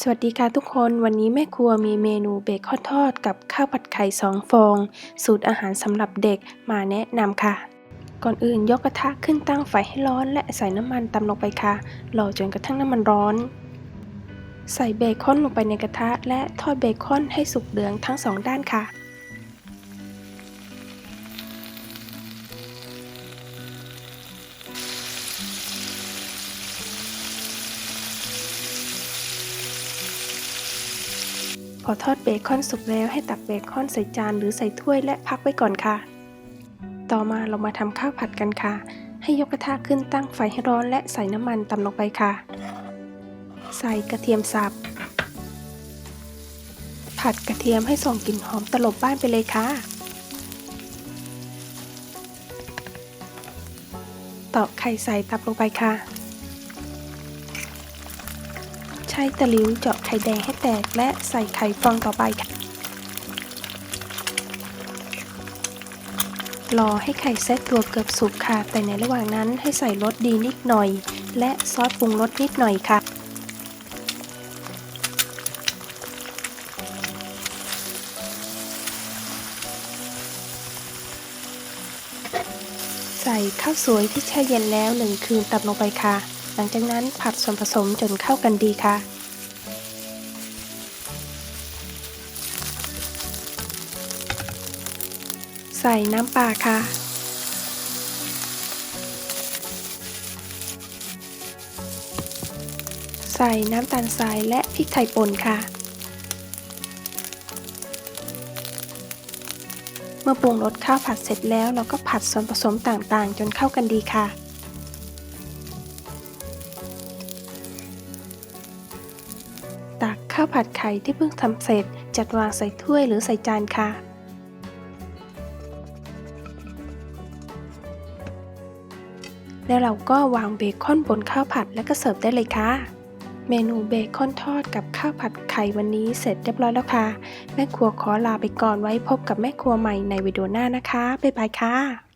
สวัสดีค่ะทุกคนวันนี้แม่ครัวมีเมนูเบคอนทอดกับข้าวผัดไข่สองฟอง สูตรอาหารสำหรับเด็กมาแนะนำค่ะ ก่อนอื่นยกกระทะขึ้นตั้งไฟให้ร้อนและใส่น้ำมันตามลงไปค่ะรอจนกระทั่งน้ำมันร้อน ใส่เบคอนลงไปในกระทะและทอดเบคอนให้สุกเหลืองทั้งสองด้านค่ะ พอทอดเบคอนสุกแล้วให้ตักเบคอนใส่จานหรือใส่ถ้วยและพักไว้ก่อนค่ะ ต่อมาเรามาทำข้าวผัดกันค่ะ ให้ยกกระทะขึ้นตั้งไฟให้ร้อนและใส่น้ำมันตำลงไปค่ะ ใส่กระเทียมสับ ผัดกระเทียมให้ส่งกลิ่นหอมตลบบ้านไปเลยค่ะ ตอกไข่ใส่ตับลงไปค่ะ ใช้ตะลิวเจาะ ข่แดงให้แตกและใส่ไข่ฟองต่อไปค่ะ รอให้ไข่เซตตัวเกือบสุกค่ะ แต่ในระหว่างนั้นให้ใส่รสดีนิดหน่อย และซอสปรุงรสนิดหน่อยค่ะใส่ข้าวสวยที่แช่เย็นแล้วหนึ่งคืนตับลงไปค่ะ หลังจากนั้นผัดส่วนผสมจนเข้ากันดีค่ะ ใส่น้ำปลาค่ะ ใส่น้ำตาลทรายและพริกไทยป่นค่ะ เมื่อปรุงรสข้าวผัดเสร็จแล้วเราก็ผัดส่วนผสมต่างๆ จนเข้ากันดีค่ะตักข้าวผัดไข่ที่เพิ่งทำเสร็จจัดวางใส่ถ้วยหรือใส่จานค่ะ แล้วเราก็วางเบคอนบนข้าวผัดแล้วก็เสิร์ฟได้เลยค่ะ เมนูเบคอนทอดกับข้าวผัดไข่วันนี้เสร็จเรียบร้อยแล้วค่ะ แม่ครัวขอลาไปก่อนไว้พบกับแม่ครัวใหม่ในวิดีโอหน้านะคะ บ๊ายบายค่ะ